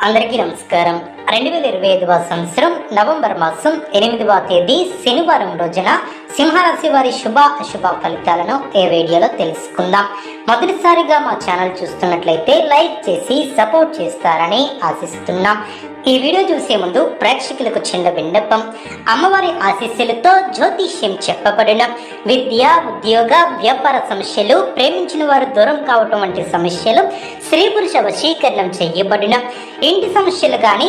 అందరికీ నమస్కారం. రెండు వేల ఇరవై ఐదవ సంవత్సరం నవంబర్ మాసం ఎనిమిదవ తేదీ శనివారం రోజున సింహరాశి వారి శుభ అశుభ ఫలితాలను ఈ వీడియోలో తెలుసుకుందాం. మొదటిసారిగా మా ఛానల్ చూస్తున్నట్లయితే లైక్ చేసి సపోర్ట్ చేస్తారని ఆశిస్తున్నాం. ఈ వీడియో చూసే ముందు ప్రేక్షకులకు చిన్న విన్నపం. అమ్మవారి ఆశీస్సులతో జ్యోతిష్యం చెప్పబడిన విద్య ఉద్యోగ వ్యాపార సమస్యలు ప్రేమించిన వారు దూరం కావటం వంటి సమస్యలు స్త్రీ పురుష వశీకరణం చేయబడిన ఇంటి సమస్యలు కానీ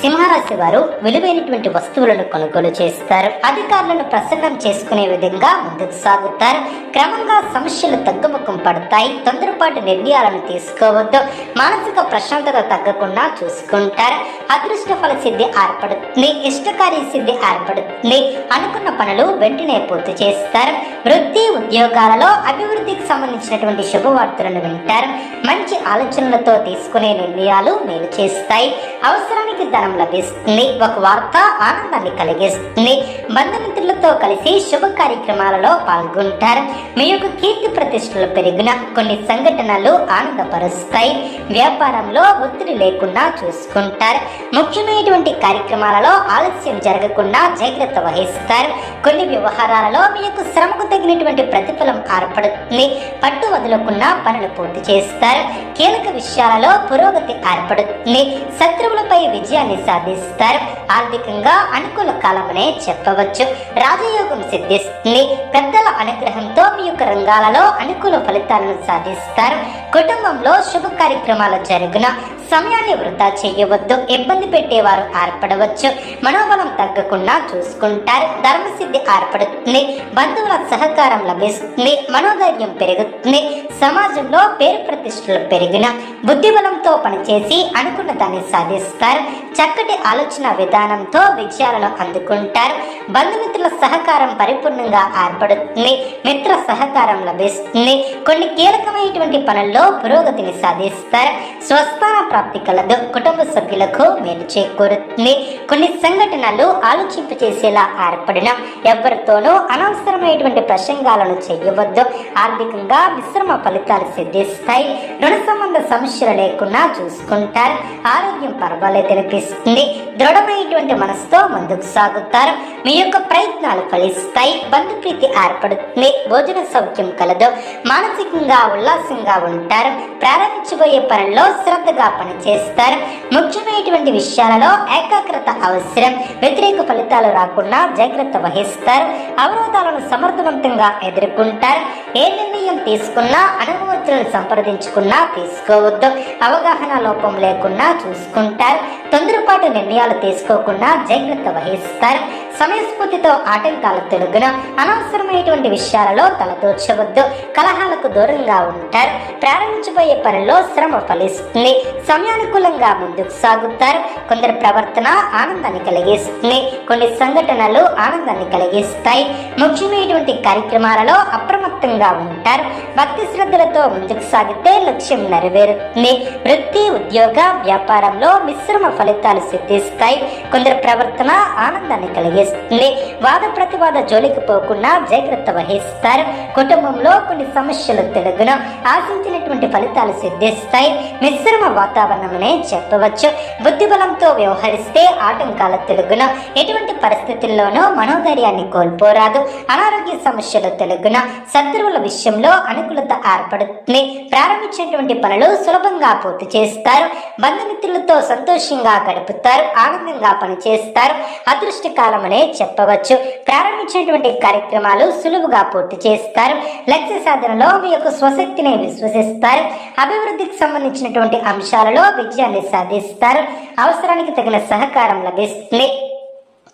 సింహరాశి వారు విలువైనటువంటి వస్తువులను కొనుగోలు చేస్తారు. అధికారులను ప్రసన్నం చేసుకునే విధంగా ముందుకు సాగుతారు. క్రమంగా సమస్యలు తగ్గుముఖం పడతాయి. తొందరపాటు నిర్ణయాలను తీసుకోవద్దు. మానసిక ప్రశాంతత తగ్గకుండా చూసుకుంటారు. అదృష్ట ఫల సిద్ధి ఏర్పడుతుంది. ఇష్టకార్య సిద్ధి ఏర్పడుతుంది. అనుకున్న పనులు వెంటనే పూర్తి చేస్తారు. వృత్తి ఉద్యోగాలలో అభివృద్ధికి సంబంధించినటువంటి శుభవార్తలను వింటారు. మంచి ఆలోచనలతో తీసుకునే నిర్ణయాలు మేలు చేస్తాయి. అవసరానికి ధనం లభిస్తుంది ఒక వార్త ఆనందాన్ని కలిగిస్తుంది. బంధుమిత్రులతో కలిసి శుభ కార్యక్రమాలలో పాల్గొంటారు. మీ యొక్క కీర్తి ప్రతిష్టలు పెరిగిన కొన్ని సంఘటనలు ఆనందపరుస్తాయి. వ్యాపారంలో ఒత్తిడి లేకుండా చూసుకుంటారు. ముఖ్యమైనటువంటి కార్యక్రమాలలో ఆలస్యం జరగకుండా జాగ్రత్త వహిస్తారు. కొన్ని వ్యవహారాలలో మీ యొక్క శ్రమకు తగినటువంటి ప్రతిఫలం ఏర్పడుతుంది. పట్టు వదలకుండా పనులు పూర్తి చేస్తారు. కీలక విషయాలలో పురోగతి ఏర్పడుతుంది. శత్రువులపై విజయాన్ని సాధిస్తారు. ఆర్థికంగా అనుకూల కాలమనే చెప్పవచ్చు. రాజయోగం సిద్ధిస్తుంది. పెద్దల అనుగ్రహంతో మీ యొక్క రంగాలలో అనుకూల ఫలితాలను సాధిస్తారు. కుటుంబంలో శుభ కార్యక్రమాలు జరుగున? సమయాన్ని వృధా చేయవద్దు. ఇబ్బంది పెట్టేవారు ఏర్పడవచ్చు. మనోబలం తగ్గకుండా చూసుకుంటారు. ధర్మసిద్ధి ఏర్పడుతుంది. బంధువుల సహకారం లభిస్తుంది. మనోధైర్యం పెరుగుతుంది. సమాజంలో పేరు ప్రతిష్టలు పెరిగిన బుద్ధిబలంతో పనిచేసి అనుకున్న దాన్ని సాధిస్తారు. చక్కటి ఆలోచన విధానంతో విజయాలను అందుకుంటారు. బంధుమిత్రుల సహకారం పరిపూర్ణంగా ఏర్పడుతుంది. మిత్ర సహకారం లభిస్తుంది. కొన్ని కీలకమైనటువంటి పనుల్లో పురోగతిని సాధిస్తారు. స్వస్థాన ప్రాప్తి కలదు. కుటుంబ సభ్యులకు మేలు చేకూరుతుంది. కొన్ని సంఘటనలు ఆలోచింపచేసేలా ఏర్పడిన ఎవరితోనూ అనవసరమైనటువంటి ప్రసంగాలను చేయవద్దు. ఆర్థికంగా మిశ్రమ ఫలితాలు సిద్ధిస్తాయి. రుణ సంబంధ సమస్యలు లేకుండా చూసుకుంటారు. ఆరోగ్యం పర్వాలేదు అనిపిస్తుంది దృఢమైనటువంటి మనసుతో ముందుకు సాగుతారు. మీ యొక్క ప్రయత్నాలు ఫలిస్తాయి. బంధుప్రీతి ఏర్పడుతుంది. భోజన సౌఖ్యం కలదు. మానసికంగా ఉల్లాసంగా ఉంటారు. ప్రారంభించబోయే పనుల్లో శ్రద్ధగా పనిచేస్తారు. ముఖ్యమైనటువంటి విషయాలలో ఏకాగ్రత అవసరం. వ్యతిరేక ఫలితాలు రాకుండా జాగ్రత్త వహిస్తారు. అవరోధాలను సమర్థవంతంగా ఎదుర్కొంటారు. ఏ నిర్ణయం తీసుకున్నా అనుభవతులను సంప్రదించుకున్నా తీసుకోవద్దు. అవగాహన లోపం లేకుండా చూసుకుంటారు. తొందరపాటు నిర్ణయాలు తీసుకోకుండా జాగ్రత్త వహిస్తారు. సమయస్ఫూర్తితో ఆటంకాలు తొలగిన అనవసరమైనటువంటి విషయాలలో తలదూర్చవద్దు. కలహాలకు దూరంగా ఉంటారు. ప్రారంభించబోయే పనిలో శ్రమ ఫలిస్తుంది. సమయానుకూలంగా ముందుకు సాగుతారు. కొందరి ప్రవర్తన ఆనందాన్ని కలిగిస్తుంది. కొన్ని సంఘటనలు ఆనందాన్ని కలిగిస్తాయి. ముఖ్యమైనటువంటి కార్యక్రమాలలో అప్రమత్తంగా ఉంటారు. భక్తి శ్రద్ధలతో ముందుకు సాగితే లక్ష్యం నెరవేరుతుంది. వృత్తి ఉద్యోగ వ్యాపారంలో మిశ్రమ ఫలితాలు సిద్ధిస్తాయి. కొందరు ప్రవర్తన ఆనందాన్ని కలిగిస్తుంది. వాద ప్రతివాద జోలికి పోకుండా జాగ్రత్త వహిస్తారు. కుటుంబంలో కొన్ని సమస్యలు తెలుగున ఆశించినటువంటి ఫలితాలు సిద్ధిస్తాయి. మిశ్రమ వాతావరణమనే చెప్పవచ్చు. బుద్ధి బలంతో వ్యవహరిస్తే ఆటంకాల తెలుగున. ఎటువంటి పరిస్థితుల్లోనూ మనోధైర్యాన్ని కోల్పోరాదు. అనారోగ్య సమస్యలు తెలుగున. శత్రువుల విషయంలో అనుకూలత ఏర్పడుతుంది ప్రారంభించినటువంటి పనులు సులభంగా పూర్తి చేస్తారు. బంధుమిత్రులతో సంతోషంగా గడుపుతారు ఆనందంగా పనిచేస్తారు. అదృష్టకాలం అనే చెప్పవచ్చు. ప్రారంభించినటువంటి కార్యక్రమాలు సులువుగా పూర్తి చేస్తారు. లక్ష్య సాధనలో మీ యొక్క స్వశక్తిని విశ్వసిస్తారు. అభివృద్ధికి సంబంధించినటువంటి అంశాలలో విజయాన్ని సాధిస్తారు. అవసరానికి తగిన సహకారం లభిస్తుంది.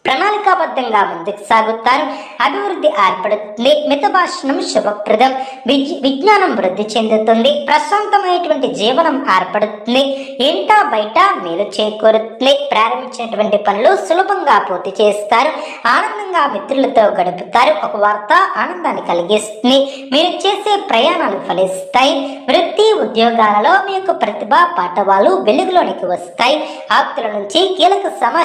ప్రణాళికాబద్ధంగా ముందుకు సాగుతారు. అభివృద్ధి ఏర్పడుతుంది. మిత భాషణం శుభప్రదం. విజ్- విజ్ఞానం వృద్ధి చెందుతుంది. ప్రశాంతమైనటువంటి జీవనం ఏర్పడుతుంది. ఇంట బయట మేలు చేకూరుతుంది. ప్రారంభించినటువంటి పనులు సులభంగా పూర్తి చేస్తారు. ఆనందంగా మిత్రులతో గడుపుతారు. ఒక వార్త ఆనందాన్ని కలిగిస్తుంది. మీరు చేసే ప్రయాణాలు ఫలిస్తాయి. వృత్తి ఉద్యోగాలలో మీ యొక్క ప్రతిభ పాఠవాలు వెలుగులోనికి వస్తాయి. ఆప్తుల నుంచి కీలక సమాచారం